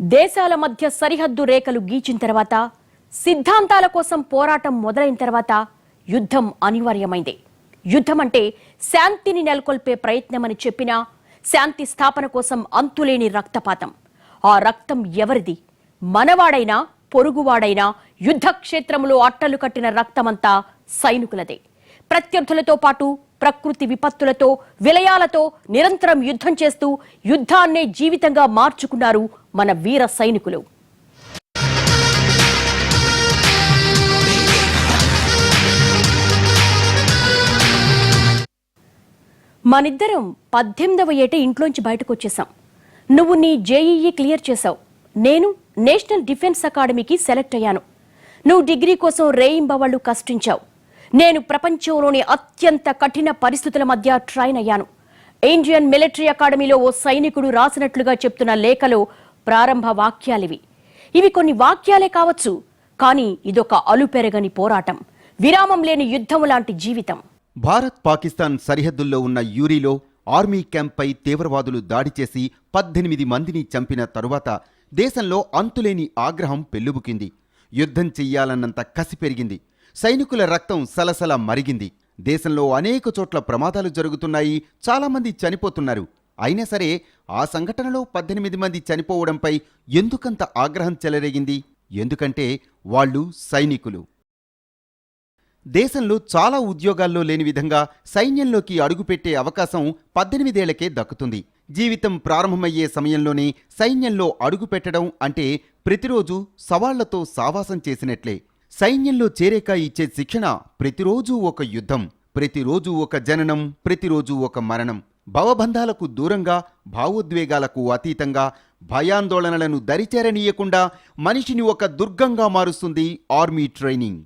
దేశాల మధ్య సరిహద్దు రేఖలు గీచిన తర్వాత సిద్ధాంతాల కోసం పోరాటం మొదలైన తర్వాత యుద్ధం అనివార్యమైంది. యుద్ధం అంటే శాంతిని నెలకొల్పే ప్రయత్నమని చెప్పినా శాంతి స్థాపన కోసం అంతులేని రక్తపాతం. ఆ రక్తం ఎవరిది? మనవాడైనా పొరుగువాడైనా యుద్ధ క్షేత్రంలో అట్టలు కట్టిన రక్తమంతా సైనికులదే. ప్రత్యర్థులతో పాటు ప్రకృతి విపత్తులతో విలయాలతో నిరంతరం యుద్ధం చేస్తూ యుద్ధాన్నే జీవితంగా మార్చుకున్నారు మన వీర సైనికులు. మనిద్దరం పద్దెనిమిదవ ఏట ఇంట్లోంచి బయటకు వచ్చేసాం నువ్వు నీ జేఈఈ క్లియర్ చేశావు. నేను నేషనల్ డిఫెన్స్ అకాడమీకి సెలెక్ట్ అయ్యాను. నువ్వు డిగ్రీ కోసం రేయింబవళ్ళు కష్టించావు. నేను ప్రపంచంలోని అత్యంత కఠిన పరిస్థితుల మధ్య ట్రైన్ అయ్యాను. ఇండియన్ మిలిటరీ అకాడమీలో ఓ సైనికుడు రాసినట్లుగా చెప్తున్న లేఖలో ప్రారంభ వాక్యాలివి. ఇవి కొన్ని వాక్యాలే కావచ్చు కానీ ఇదొక అలుపెరగని పోరాటం విరామం లేని యుద్ధం లాంటి జీవితం. భారత్ పాకిస్తాన్ సరిహద్దుల్లో ఉన్న యూరిలో ఆర్మీ క్యాంప్పై తీవ్రవాదులు దాడి చేసి పద్దెనిమిది మందిని చంపిన తరువాత దేశంలో అంతులేని ఆగ్రహం పెల్లుబుకింది యుద్ధం చెయ్యాలన్నంత కసి పెరిగింది. సైనికుల రక్తం సలసల మరిగింది. దేశంలో అనేక చోట్ల ప్రమాదాలు జరుగుతున్నాయి. చాలామంది చనిపోతున్నారు. అయినా సరే ఆ సంఘటనలో పద్దెనిమిది మంది చనిపోవడంపై ఎందుకంత ఆగ్రహం చెలరేగింది? ఎందుకంటే వాళ్ళు సైనికులు. దేశంలో చాలా ఉద్యోగాల్లో లేని విధంగా సైన్యంలోకి అడుగుపెట్టే అవకాశం పద్దెనిమిదేళ్ళకే దక్కుతుంది. జీవితం ప్రారంభమయ్యే సమయంలోనే సైన్యంలో అడుగుపెట్టడం అంటే ప్రతిరోజు సవాళ్ళతో సావాసం చేసినట్లే. సైన్యంలో చేరేక ఇచ్చే శిక్షణ ప్రతిరోజు ఒక యుద్ధం ప్రతిరోజు ఒక జననం ప్రతిరోజు ఒక మరణం. భవబంధాలకు దూరంగా భావోద్వేగాలకు అతీతంగా భయాందోళనలను దరిచేరనీయకుండా మనిషిని ఒక దుర్గంగా మారుస్తుంది ఆర్మీ ట్రైనింగ్.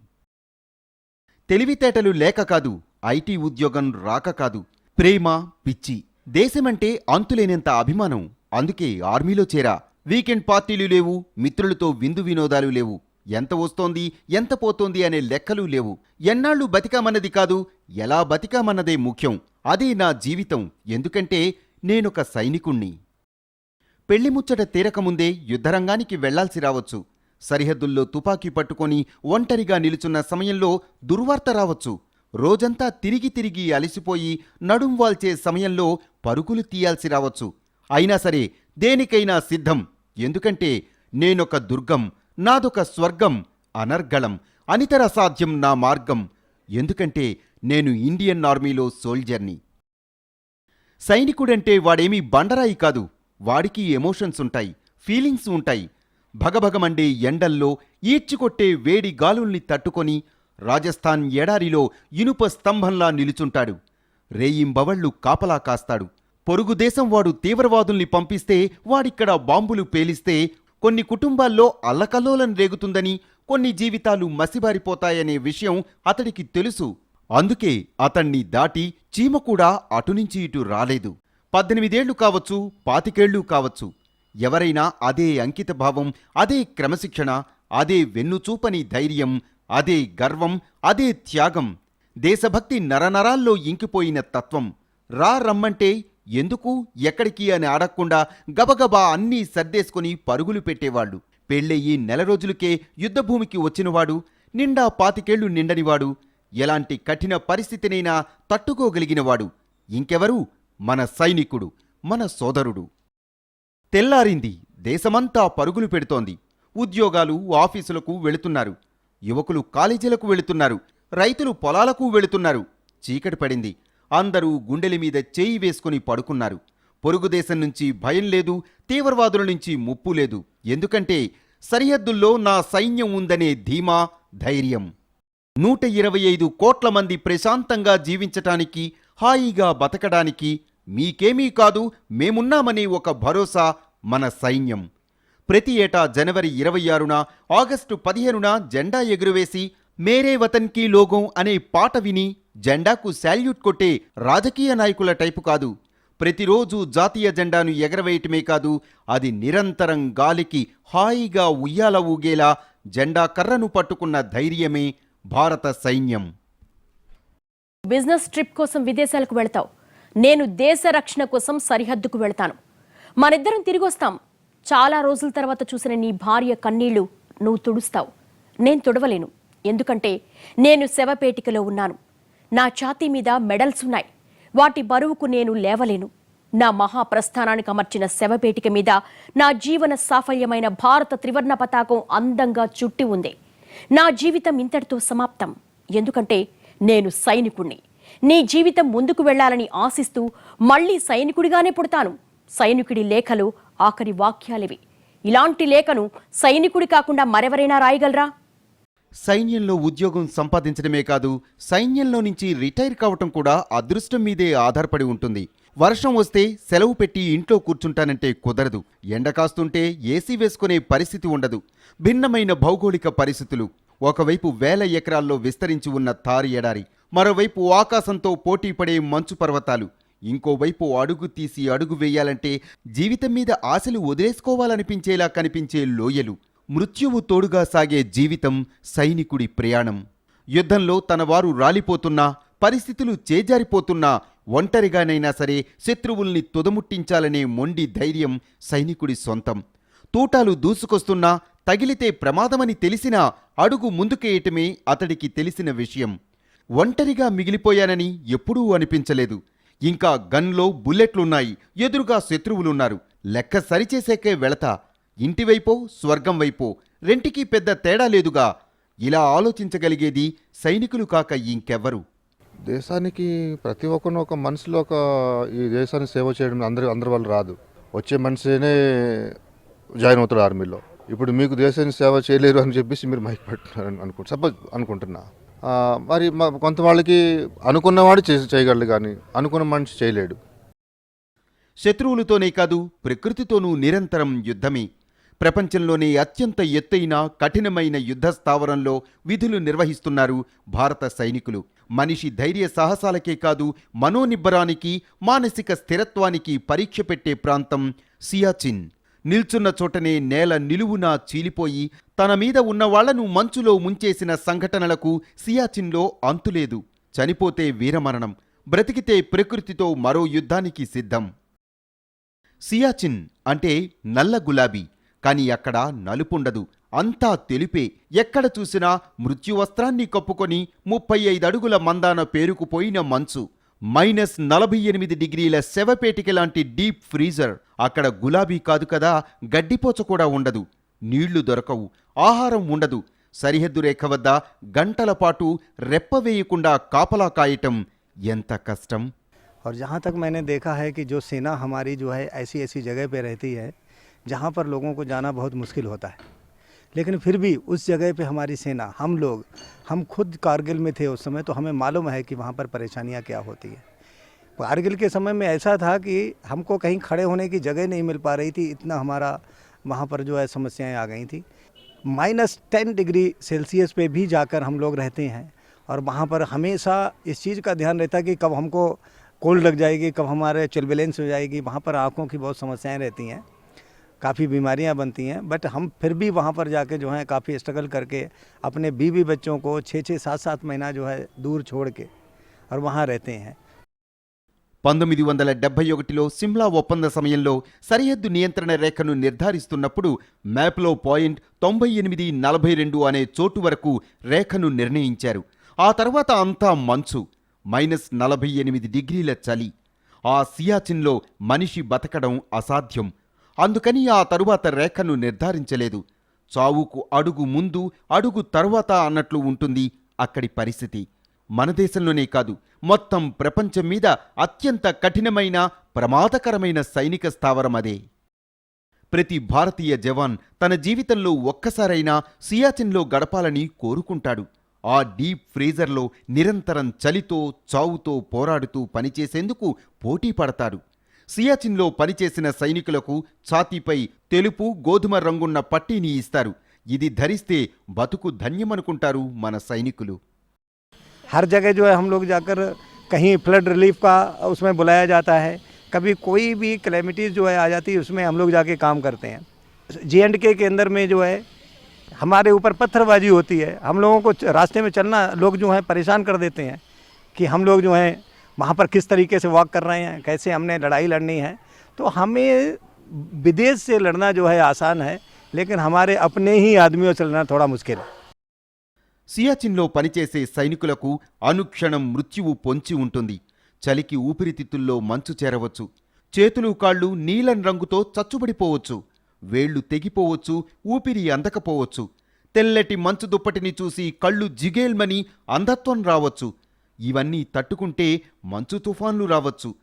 తెలివితేటలు లేక కాదు ఐటీ ఉద్యోగం రాక కాదు. ప్రేమ పిచ్చి దేశమంటే అంతులేనంత అభిమానం. అందుకే ఆర్మీలో చేరా. వీకెండ్ పార్టీలు లేవు మిత్రులతో విందు వినోదాలు లేవు. ఎంత వస్తోంది ఎంత పోతోంది అనే లెక్కలు లేవు. ఎన్నాళ్ళు బతికామన్నది కాదు ఎలా బతికామన్నదే ముఖ్యం. అదే నా జీవితం ఎందుకంటే నేనొక సైనికుణ్ణి. పెళ్ళిముచ్చట తీరకముందే యుద్ధరంగానికి వెళ్ళాల్సి రావచ్చు. సరిహద్దుల్లో తుపాకీ పట్టుకొని ఒంటరిగా నిలుచున్న సమయంలో దుర్వార్త రావచ్చు. రోజంతా తిరిగి తిరిగి అలసిపోయి నడుం వాల్చే సమయంలో పరుగులు తీయాల్సి రావచ్చు. అయినా సరే దేనికైనా సిద్ధం ఎందుకంటే నేనొక దుర్గం నాదొక స్వర్గం అనర్గళం అనితర సాధ్యం నా మార్గం ఎందుకంటే నేను ఇండియన్ ఆర్మీలో సోల్జర్ని. సైనికుడంటే వాడేమీ బండరాయి కాదు. వాడికి ఎమోషన్స్ ఉంటాయి ఫీలింగ్స్ ఉంటాయి. భగభగమండే ఎండల్లో ఈడ్చికొట్టే వేడి గాలుల్ని తట్టుకొని రాజస్థాన్ ఎడారిలో ఇనుప స్తంభంలా నిలుచుంటాడు. రేయింబవళ్ళు కాపలా కాస్తాడు. పొరుగు దేశం వాడు తీవ్రవాదుల్ని పంపిస్తే వాడిక్కడ బాంబులు పేలిస్తే కొన్ని కుటుంబాల్లో అల్లకల్లోలం రేగుతుందని కొన్ని జీవితాలు మసిబారిపోతాయనే విషయం అతడికి తెలుసు. అందుకే అతణ్ణి దాటి చీమ కూడా అటునుంచి ఇటు రాలేదు. పద్దెనిమిదేళ్ళు కావచ్చు పాతికేళ్ళు కావచ్చు. ఎవరైనా అదే అంకితభావం అదే క్రమశిక్షణ అదే వెన్నుచూపని ధైర్యం అదే గర్వం అదే త్యాగం దేశభక్తి నరనరాల్లో ఇంకిపోయిన తత్వం. రా రమ్మంటే ఎందుకు ఎక్కడికి అని అడగకుండా గబగబా అన్నీ సర్దేసుకుని పరుగులు పెట్టేవాళ్ళు. పెళ్ళయ్యి నెల రోజులకే యుద్ధభూమికి వచ్చినవాడు నిండా పాతికేళ్ళు నిండనివాడు ఎలాంటి కఠిన పరిస్థితినైనా తట్టుకోగలిగినవాడు. ఇంకెవరు? మన సైనికుడు మన సోదరుడు. తెల్లారింది. దేశమంతా పరుగులు పెడుతోంది. ఉద్యోగాలు ఆఫీసులకు వెళుతున్నారు. యువకులు కాలేజీలకు వెళుతున్నారు. రైతులు పొలాలకు వెళుతున్నారు. చీకటి పడింది. అందరూ గుండెల మీద చేయి వేసుకుని పడుకున్నారు. పొరుగుదేశం నుంచి భయం లేదు తీవ్రవాదుల నుంచి ముప్పు లేదు. ఎందుకంటే సరిహద్దుల్లో నా సైన్యం ఉందనే ధీమా ధైర్యం. నూట ఇరవై ఐదు కోట్ల మంది ప్రశాంతంగా జీవించటానికి హాయిగా బతకడానికి మీకేమీ కాదు మేమున్నామనే ఒక భరోసా మన సైన్యం. ప్రతి ఏటా జనవరి ఇరవై ఆరున ఆగస్టు పదిహేనున జెండా ఎగురవేసి మేరే వతన్ కీ లోగోం అనే పాట విని జెండాకు శాల్యూట్ కొట్టే రాజకీయ నాయకుల టైపు కాదు. ప్రతిరోజు జాతీయ జెండాను ఎగరవేయటమే కాదు అది నిరంతరం గాలికి హాయిగా ఉయ్యాల ఊగేలా జెండా కర్రను పట్టుకున్న ధైర్యమే భారత సైన్యం. బిజినెస్ ట్రిప్ కోసం విదేశాలకు వెళతావు. నేను దేశ రక్షణ కోసం సరిహద్దుకు వెళ్తాను. మనిద్దరం తిరిగి వస్తాం. చాలా రోజుల తర్వాత చూసిన నీ భార్య కన్నీళ్ళు నువ్వు తుడుస్తావు. నేను తుడవలేను. ఎందుకంటే నేను శవపేటికలో ఉన్నాను. నా ఛాతీ మీద మెడల్స్ ఉన్నాయి. వాటి బరువుకు నేను లేవలేను. నా మహాప్రస్థానానికి అమర్చిన శవపేటిక మీద నా జీవన సాఫల్యమైన భారత త్రివర్ణ పతాకం అందంగా చుట్టి ఉంది. నా జీవితం ఇంతటితో సమాప్తం. ఎందుకంటే నేను సైనికుణ్ణి. నీ జీవితం ముందుకు వెళ్ళాలని ఆశిస్తూ మళ్ళీ సైనికుడిగానే పుడతాను. సైనికుడి లేఖలు ఆఖరి వాక్యాలివి. ఇలాంటి లేఖను సైనికుడి కాకుండా మరెవరైనా రాయగలరా? సైన్యంలో ఉద్యోగం సంపాదించడమే కాదు సైన్యంలో నుంచి రిటైర్ కావటం కూడా అదృష్టం మీదే ఆధారపడి ఉంటుంది. వర్షం వస్తే సెలవు పెట్టి ఇంట్లో కూర్చుంటానంటే కుదరదు. ఎండ కాస్తుంటే ఏసీ వేసుకునే పరిస్థితి ఉండదు. భిన్నమైన భౌగోళిక పరిస్థితులు. ఒకవైపు వేల ఎకరాల్లో విస్తరించి ఉన్న తారి ఎడారి మరోవైపు ఆకాశంతో పోటీ పడే మంచు పర్వతాలు. ఇంకోవైపు అడుగు తీసి అడుగు వేయాలంటే జీవితం మీద ఆశలు వదిలేసుకోవాలనిపించేలా కనిపించే లోయలు. మృత్యువు తోడుగా సాగే జీవితం సైనికుడి ప్రయాణం. యుద్ధంలో తన వారు రాలిపోతున్నా పరిస్థితులు చేజారిపోతున్నా ఒంటరిగానైనా సరే శత్రువుల్ని తుదముట్టించాలనే మొండి ధైర్యం సైనికుడి సొంతం. తూటాలు దూసుకొస్తున్నా తగిలితే ప్రమాదమని తెలిసినా అడుగు ముందుకేయటమే అతడికి తెలిసిన విషయం. ఒంటరిగా మిగిలిపోయానని ఎప్పుడూ అనిపించలేదు. ఇంకా గన్లో బుల్లెట్లున్నాయి ఎదురుగా శత్రువులున్నారు. లెక్క సరిచేసేకే వెళతా ఇంటివైపో స్వర్గం వైపో రెంటికి పెద్ద తేడా లేదుగా. ఇలా ఆలోచించగలిగేది సైనికులు కాక ఇంకెవ్వరు. దేశానికి ప్రతి ఒక్కరిని ఒక మనసులో ఒక ఈ దేశాన్ని సేవ చేయడం అందరి అందరి వాళ్ళు రాదు. వచ్చే మనిషినే జాయిన్ అవుతాడు ఆర్మీలో. ఇప్పుడు మీకు దేశాన్ని సేవ చేయలేరు అని చెప్పేసి మీరు మైక్ పెట్టున్నారని అనుకుంటు సపోజ్ అనుకుంటున్నా. మరి కొంత వాళ్ళకి అనుకున్నవాడు చేసి చేయగలడు కానీ అనుకున్న మనిషి చేయలేడు. శత్రువులతోనే కాదు ప్రకృతితోనూ నిరంతరం యుద్ధమే. ప్రపంచంలోనే అత్యంత ఎత్తైన కఠినమైన యుద్ధ స్థావరంలో విధులు నిర్వహిస్తున్నారు భారత సైనికులు. మనిషి ధైర్య సాహసాలకే కాదు మనోనిబ్బరానికి మానసిక స్థిరత్వానికి పరీక్ష పెట్టే ప్రాంతం సియాచిన్. నిల్చున్న చోటనే నేల నిలువునా చీలిపోయి తన మీద ఉన్నవాళ్ళను మంచులో ముంచేసిన సంఘటనలకు సియాచిన్లో అంతులేదు. చనిపోతే వీరమరణం బ్రతికితే ప్రకృతితో మరో యుద్ధానికి సిద్ధం. సియాచిన్ అంటే నల్ల గులాబీ. కాని అక్కడ నలుపుండదు అంతా తెలుపే ఎక్కడ చూసినా మృత్యువస్త్రాన్ని కప్పుకొని ముప్పై ఐదు అడుగుల మందాన పేరుకుపోయిన మంచు మైనస్ నలభై ఎనిమిది డిగ్రీల శవపేటిక లాంటి డీప్ ఫ్రీజర్ అక్కడ గులాబీ కాదు కదా గడ్డిపోచ కూడా ఉండదు నీళ్లు దొరకవు ఆహారం ఉండదు సరిహద్దు రేఖ వద్ద గంటల పాటు రెప్పవేయకుండా కాపలా కాయటం ఎంత కష్టం और जहाँ तक मैंने देखा है कि जो सेना हमारी जो है ऐसी ऐसी जगह पे रहती है जहाँ पर लोगों को जाना बहुत मुश्किल होता है। लेकिन फिर भी उस जगह पे हमारी सेना, हम लोग, हम खुद कारगिल में थे उस समय तो हमें मालूम है कि वहाँ पर परेशानियाँ क्या होती हैं। कारगिल के समय में ऐसा था कि हमको कहीं खड़े होने की जगह नहीं मिल पा रही थी, इतना हमारा वहाँ पर जो है समस्याएँ आ गई थी। माइनस टेन डिग्री सेल्सियस पे भी जाकर हम लोग रहते हैं और वहाँ पर हमेशा इस चीज़ का ध्यान रहता कि कब हमको कोल्ड लग जाएगी, कब हमारे चलबुलेंस हो जाएगी, वहाँ पर आँखों की बहुत समस्याएँ रहती हैं। काफ़ी बीमारियां बनती हैं बट हम फिर भी वहाँ पर जाके जो है काफ़ी स्ट्रगल करके अपने बीवी बच्चों को छः छः सात सात महीना जो है दूर छोड़ के और वहाँ रहते हैं పంతొమ్మిది వందల డెబ్బై ఒకటిలో సిమ్లా ఒప్పంద సమయంలో సరిహద్దు నియంత్రణ రేఖను నిర్ధారిస్తున్నప్పుడు మ్యాప్లో పాయింట్ తొంభై ఎనిమిది నలభై రెండు అనే చోటు వరకు రేఖను నిర్ణయించారు ఆ తర్వాత అంతా మంచు మైనస్ నలభై ఎనిమిది డిగ్రీల చలి ఆ సియాచిన్లో మనిషి బతకడం అసాధ్యం అందుకని ఆ తరువాత రేఖను నిర్ధారించలేదు. చావుకు అడుగు ముందు అడుగు తరువాత అన్నట్లు ఉంటుంది అక్కడి పరిస్థితి. మన దేశంలోనే కాదు మొత్తం ప్రపంచం మీద అత్యంత కఠినమైన ప్రమాదకరమైన సైనిక స్థావరం అదే. ప్రతి భారతీయ జవాన్ తన జీవితంలో ఒక్కసారైనా సియాచిన్లో గడపాలని కోరుకుంటాడు. ఆ డీప్ ఫ్రీజర్లో నిరంతరం చలితో చావుతో పోరాడుతూ పనిచేసేందుకు పోటీ పడతాడు. సియాచిన్లో పనిచేసిన సైనికులకు ఛాతీపై తెలుపు గోధుమ రంగున్న పట్టీని ఇస్తారు ఇది ధరిస్తే బతుకు ధన్యమనుకుంటారు మన సైనికులు हर जगह जो है हम लोग जाकर कहीं फ्लड रिलीफ का उसमें बुलाया जाता है कभी कोई भी क्लेमिटीज़ जो है आ जाती है उसमें हम लोग जाके काम करते हैं जे एंड के के अंदर में जो है हमारे ऊपर पत्थरबाजी होती है हम लोगों को च- रास्ते में चलना लोग जो है परेशान कर देते हैं कि हम लोग जो हैं वहाँ पर किस तरीके से वॉक कर रहे हैं कैसे हमने लड़ाई लड़नी है तो हमें विदेश से लड़ना जो है आसान है लेकिन हमारे अपने ही आदमियों से लड़ना थोड़ा मुश्किल है సియాచిన్లో పనిచేసే సైనికులకు అనుక్షణం మృత్యువు పొంచి ఉంటుంది చలికి ఊపిరితిత్తుల్లో మంచు చేరవచ్చు చేతులు కాళ్ళు నీలం రంగుతో చచ్చుబడిపోవచ్చు వేళ్లు తెగిపోవచ్చు ఊపిరి అందకపోవచ్చు తెల్లటి మంచు దుప్పటిని చూసి కళ్ళు జిగేల్మని అంధత్వం రావచ్చు ఇవన్నీ తట్టుకుంటే మంచు తుఫాన్లు రావచ్చు.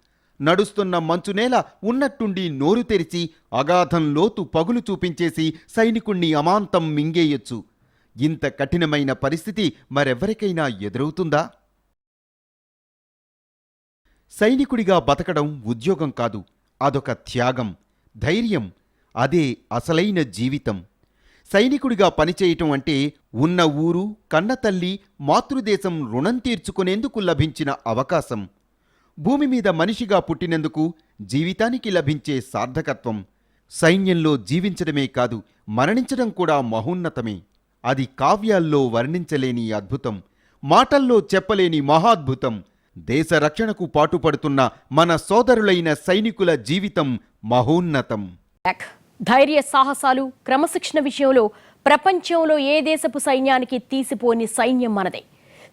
నడుస్తున్న మంచు నేల ఉన్నట్టుండి నోరు తెరిచి అగాధం లోతు పగులు చూపించేసి సైనికుణ్ణి అమాంతం మింగేయొచ్చు. ఇంత కఠినమైన పరిస్థితి మరెవ్వరికైనా ఎదురవుతుందా? సైనికుడిగా బతకడం ఉద్యోగం కాదు అదొక త్యాగం ధైర్యం అదే అసలైన జీవితం. సైనికుడిగా పనిచేయటం అంటే ఉన్న ఊరు కన్నతల్లి మాతృదేశం రుణం తీర్చుకునేందుకు లభించిన అవకాశం. భూమి మీద మనిషిగా పుట్టినందుకు జీవితానికి లభించే సార్థకత్వం. సైన్యంలో జీవించడమే కాదు మరణించడం కూడా మహోన్నతమే. అది కావ్యాల్లో వర్ణించలేని అద్భుతం మాటల్లో చెప్పలేని మహాద్భుతం. దేశ రక్షణకు పాటుపడుతున్న మన సోదరులైన సైనికుల జీవితం మహోన్నతం. ధైర్య సాహసాలు క్రమశిక్షణ విషయంలో ప్రపంచంలో ఏ దేశపు సైన్యానికి తీసిపోని సైన్యం మనదే.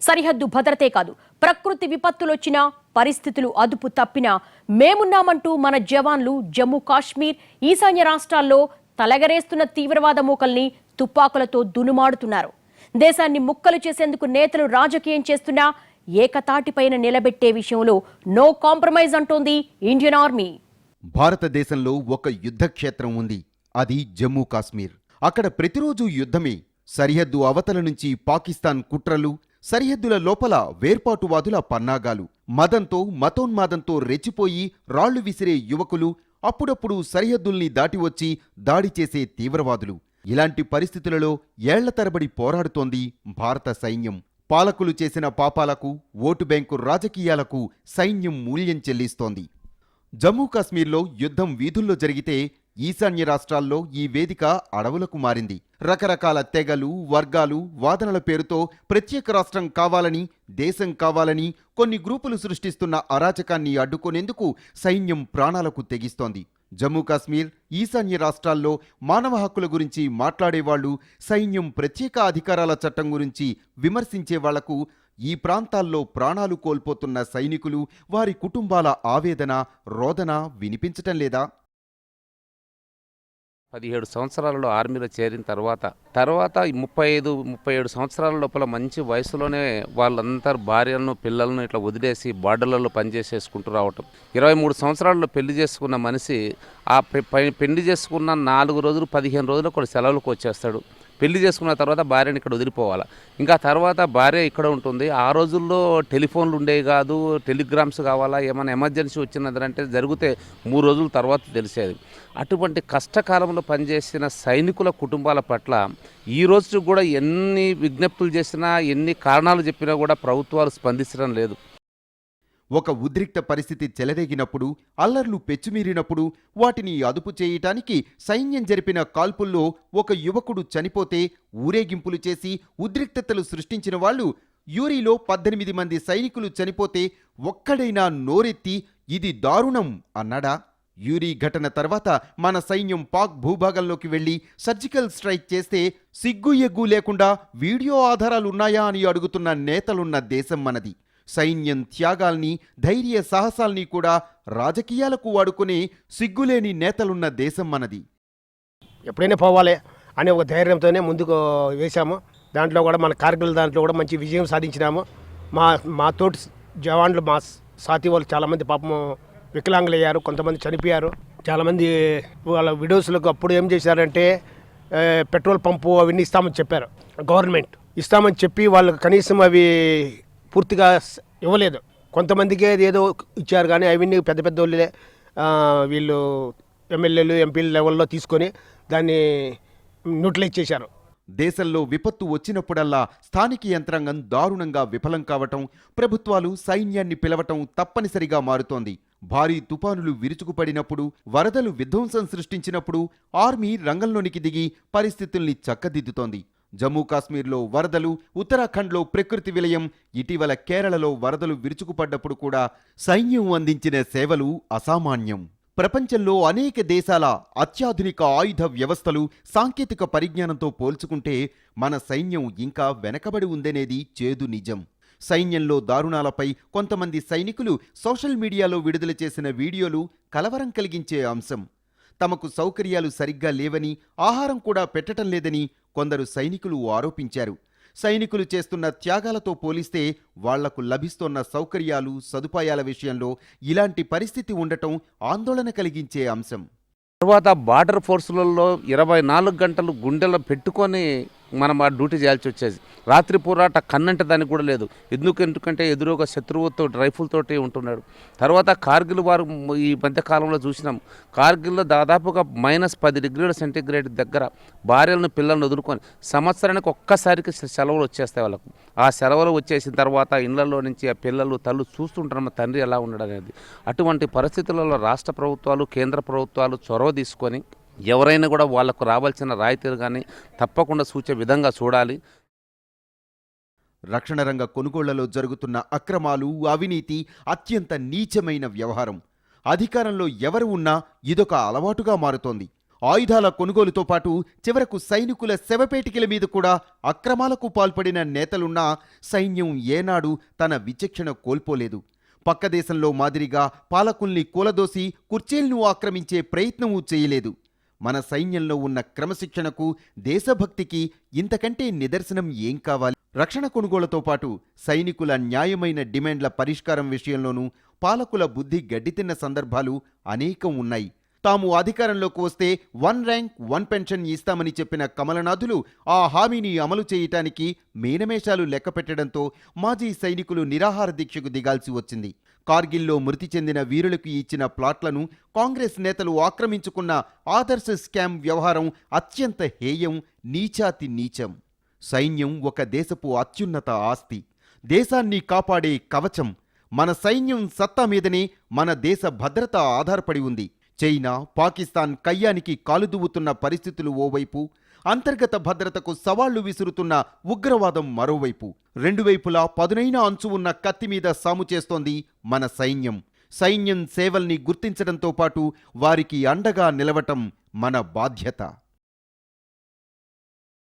సరిహద్దు భద్రతే కాదు ప్రకృతి విపత్తులొచ్చినా పరిస్థితులు అదుపు తప్పినా మేమున్నామంటూ మన జవాన్లు జమ్మూ కాశ్మీర్ ఈశాన్య రాష్ట్రాల్లో తలగరేస్తున్న తీవ్రవాద మూకల్ని తుపాకులతో దునుమాడుతున్నారు. దేశాన్ని ముక్కలు చేసేందుకు నేతలు రాజకీయం చేస్తున్నా ఏకతాటిపైన నిలబెట్టే విషయంలో నో కాంప్రమైజ్ అంటోంది ఇండియన్ ఆర్మీ. భారతదేశంలో ఒక యుద్ధక్షేత్రం ఉంది అది జమ్మూ కాశ్మీర్. అక్కడ ప్రతిరోజు యుద్ధమే. సరిహద్దు అవతల నుంచి పాకిస్తాన్ కుట్రలు సరిహద్దుల లోపల వేర్పాటువాదుల పన్నాగాలు. మదంతో మతోన్మాదంతో రెచ్చిపోయి రాళ్ళు విసిరే యువకులు అప్పుడప్పుడు సరిహద్దుల్ని దాటి వచ్చి దాడి చేసే తీవ్రవాదులు. ఇలాంటి పరిస్థితులలో ఏళ్ళ తరబడి పోరాడుతోంది భారత సైన్యం. పాలకులు చేసిన పాపాలకు ఓటు బ్యాంకు రాజకీయాలకు సైన్యం మూల్యం చెల్లిస్తోంది. జమ్మూ కాశ్మీర్లో యుద్ధం వీధుల్లో జరిగితే ఈశాన్య రాష్ట్రాల్లో ఈ వేదిక అడవులకు మారింది. రకరకాల తెగలు వర్గాలు వాదనల పేరుతో ప్రత్యేక రాష్ట్రం కావాలని దేశం కావాలని కొన్ని గ్రూపులు సృష్టిస్తున్న అరాచకాన్ని అడ్డుకునేందుకు సైన్యం ప్రాణాలకు తెగిస్తోంది. జమ్మూ కాశ్మీర్ ఈశాన్య రాష్ట్రాల్లో మానవ హక్కుల గురించి మాట్లాడేవాళ్ళు సైన్యం ప్రత్యేక అధికారాల చట్టం గురించి విమర్శించే వాళ్ళకు ఈ ప్రాంతాల్లో ప్రాణాలు కోల్పోతున్న సైనికులు వారి కుటుంబాల ఆవేదన రోదన వినిపించటం లేదా? పదిహేడు సంవత్సరాలలో ఆర్మీలో చేరిన తర్వాత తర్వాత ముప్పై ఐదు ముప్పై ఏడు సంవత్సరాల లోపల మంచి వయసులోనే వాళ్ళందరూ భార్యలను పిల్లలను ఇట్లా వదిలేసి బార్డర్లలో పనిచేసేసుకుంటూ రావటం. ఇరవై మూడు సంవత్సరాల్లో పెళ్ళి చేసుకున్న మనిషి ఆ పై- పెళ్ళి చేసుకున్న నాలుగు రోజులు పదిహేను రోజులు కూడా సెలవులకు వచ్చేస్తాడు. పెళ్ళి చేసుకున్న తర్వాత భార్యని ఇక్కడ వదిలిపోవాలి. ఇంకా తర్వాత భార్య ఇక్కడ ఉంటుంది. ఆ రోజుల్లో టెలిఫోన్లు ఉండేవి కాదు టెలిగ్రామ్స్ కావాలా ఏమైనా ఎమర్జెన్సీ వచ్చినదంటే జరిగితే మూడు రోజుల తర్వాత తెలిసేది. అటువంటి కష్టకాలంలో పనిచేసిన సైనికుల కుటుంబాల పట్ల ఈ రోజు కూడా ఎన్ని విజ్ఞప్తులు చేసినా ఎన్ని కారణాలు చెప్పినా కూడా ప్రభుత్వాలు స్పందించడం లేదు. ఒక ఉద్రిక్త పరిస్థితి చెలరేగినప్పుడు అల్లర్లు పెచ్చుమీరినప్పుడు వాటిని అదుపు చేయటానికి సైన్యం జరిపిన కాల్పుల్లో ఒక యువకుడు చనిపోతే ఊరేగింపులు చేసి ఉద్రిక్తతలు సృష్టించిన వాళ్ళు యూరీలో పద్దెనిమిది మంది సైనికులు చనిపోతే ఒక్కడైనా నోరెత్తి ఇది దారుణం అన్నాడా? యూరీ ఘటన తర్వాత మన సైన్యం పాక్ భూభాగంలోకి వెళ్ళి సర్జికల్ స్ట్రైక్ చేస్తే సిగ్గు ఎగ్గు లేకుండా వీడియో ఆధారాలున్నాయా అని అడుగుతున్న నేతలున్న దేశం మనది. సైన్యం త్యాగాల్ని ధైర్య సాహసాల్ని కూడా రాజకీయాలకు వాడుకునే సిగ్గులేని నేతలున్న దేశం మనది. ఎప్పుడైనా పోవాలి అనే ఒక ధైర్యంతోనే ముందుకు వేశాము. దాంట్లో కూడా మన కార్గిల్ దాంట్లో కూడా మంచి విజయం సాధించినాము. మా మా తోటి జవాన్లు మా సాతి వాళ్ళు చాలామంది పాపం వికలాంగులు అయ్యారు కొంతమంది చనిపోయారు. చాలామంది వాళ్ళ విడోస్లకు అప్పుడు ఏం చేశారంటే పెట్రోల్ పంపు అవన్నీ ఇస్తామని చెప్పారు. గవర్నమెంట్ ఇస్తామని చెప్పి వాళ్ళకి కనీసం అవి పూర్తిగా ఇవ్వలేదు. కొంతమందికి ఏదో ఇచ్చారు కానీ అవన్నీ పెద్ద పెద్ద వాళ్ళే వీళ్ళు ఎమ్మెల్యేలు ఎంపీల లెవెల్లో తీసుకొని దాన్ని న్యూట్రలైజ్ చేశారు. దేశంలో విపత్తు వచ్చినప్పుడల్లా స్థానిక యంత్రాంగం దారుణంగా విఫలం కావటం ప్రభుత్వాలు సైన్యాన్ని పిలవటం తప్పనిసరిగా మారుతోంది. భారీ తుపానులు విరుచుకుపడినప్పుడు వరదలు విధ్వంసం సృష్టించినప్పుడు ఆర్మీ రంగంలోనికి దిగి పరిస్థితుల్ని చక్కదిద్దుతోంది. జమ్మూ కాశ్మీర్లో వరదలు ఉత్తరాఖండ్లో ప్రకృతి విలయం ఇటీవల కేరళలో వరదలు విరుచుకుపడ్డప్పుడు కూడా సైన్యం అందించిన సేవలు అసామాన్యం. ప్రపంచంలో అనేక దేశాల అత్యాధునిక ఆయుధ వ్యవస్థలు సాంకేతిక పరిజ్ఞానంతో పోల్చుకుంటే మన సైన్యం ఇంకా వెనకబడి ఉందనేది చేదు నిజం. సైన్యంలో దారుణాలపై కొంతమంది సైనికులు సోషల్ మీడియాలో విడుదల చేసిన వీడియోలు కలవరం కలిగించే అంశం. తమకు సౌకర్యాలు సరిగ్గా లేవని ఆహారం కూడా పెట్టటం లేదని కొందరు సైనికులు ఆరోపించారు. సైనికులు చేస్తున్న త్యాగాలతో పోలిస్తే వాళ్ళకు లభిస్తోన్న సౌకర్యాలు సదుపాయాల విషయంలో ఇలాంటి పరిస్థితి ఉండటం ఆందోళన కలిగించే అంశం. తర్వాత బార్డర్ ఫోర్సులలో ఇరవై నాలుగు గంటలు గుండెలు పెట్టుకొని మనం ఆ డ్యూటీ చేయాల్సి వచ్చేది. రాత్రి పోరాట కన్నంటే దానికి కూడా లేదు. ఎందుకు ఎందుకంటే ఎదురుగా శత్రువుతో రైఫుల్తోటి ఉంటున్నాడు. తర్వాత కార్గిల్ వారు ఈ మధ్యకాలంలో చూసినాం. కార్గిల్లో దాదాపుగా మైనస్ పది డిగ్రీల సెంటీగ్రేడ్ దగ్గర భార్యలను పిల్లలను వదులుకొని సంవత్సరానికి ఒక్కసారికి సెలవులు వచ్చేస్తాయి వాళ్ళకు. ఆ సెలవులు వచ్చేసిన తర్వాత ఇళ్ళలో నుంచి ఆ పిల్లలు తల్లు చూస్తుంటారు మా తండ్రి ఎలా ఉండడం అనేది అటువంటి పరిస్థితులలో రాష్ట్ర ప్రభుత్వాలు కేంద్ర ప్రభుత్వాలు చొరవ తీసుకొని ఎవరైనా కూడా వాళ్ళకు రావాల్సిన రాయితీలు కానీ తప్పకుండా సూచే విధంగా చూడాలి. రక్షణ రంగ కొనుగోళ్ళలో జరుగుతున్న అక్రమాలు అవినీతి అత్యంత నీచమైన వ్యవహారం. అధికారంలో ఎవరు ఉన్నా ఇదొక అలవాటుగా మారుతోంది. ఆయుధాల కొనుగోలుతో పాటు చివరకు సైనికుల శవపేటికల మీద కూడా అక్రమాలకు పాల్పడిన నేతలున్నా సైన్యం ఏనాడు తన విచక్షణ కోల్పోలేదు. పక్క దేశంలో మాదిరిగా పాలకుల్ని కూలదోసి కుర్చీలను ఆక్రమించే ప్రయత్నమూ చేయలేదు. మన సైన్యంలో ఉన్న క్రమశిక్షణకు దేశభక్తికి ఇంతకంటే నిదర్శనం ఏం కావాలి? రక్షణ కొనుగోలతో పాటు సైనికుల న్యాయమైన డిమాండ్ల పరిష్కారం విషయంలోనూ పాలకుల బుద్ధి గడ్డితిన్న సందర్భాలు అనేకం ఉన్నాయి. తాము అధికారంలోకి వస్తే వన్ ర్యాంక్ వన్ పెన్షన్ ఇస్తామని చెప్పిన కమలనాథులు ఆ హామీని అమలు చేయటానికి మేనమేషాలు లెక్కపెట్టడంతో మాజీ సైనికులు నిరాహార దీక్షకు దిగాల్సి వచ్చింది. కార్గిల్లో మృతి చెందిన వీరులకు ఇచ్చిన ప్లాట్లను కాంగ్రెస్ నేతలు ఆక్రమించుకున్న ఆదర్శ స్కామ్ వ్యవహారం అత్యంత హేయం నీచాతి నీచం. సైన్యం ఒక దేశపు అత్యున్నత ఆస్తి. దేశాన్ని కాపాడే కవచం. మన సైన్యం సత్తా మీదనే మన దేశ భద్రత ఆధారపడి ఉంది. చైనా పాకిస్తాన్ కయ్యానికి కాలుదువ్వుతున్న పరిస్థితులు ఓవైపు అంతర్గత భద్రతకు సవాళ్ళు విసురుతున్న ఉగ్రవాదం మరోవైపు. రెండు వైపులా పదునైన అంచు ఉన్న కత్తి మీద సాము చేస్తోంది మన సైన్యం. సైన్యం సేవల్ని గుర్తించడంతో పాటు వారికి అండగా నిలవటం మన బాధ్యత.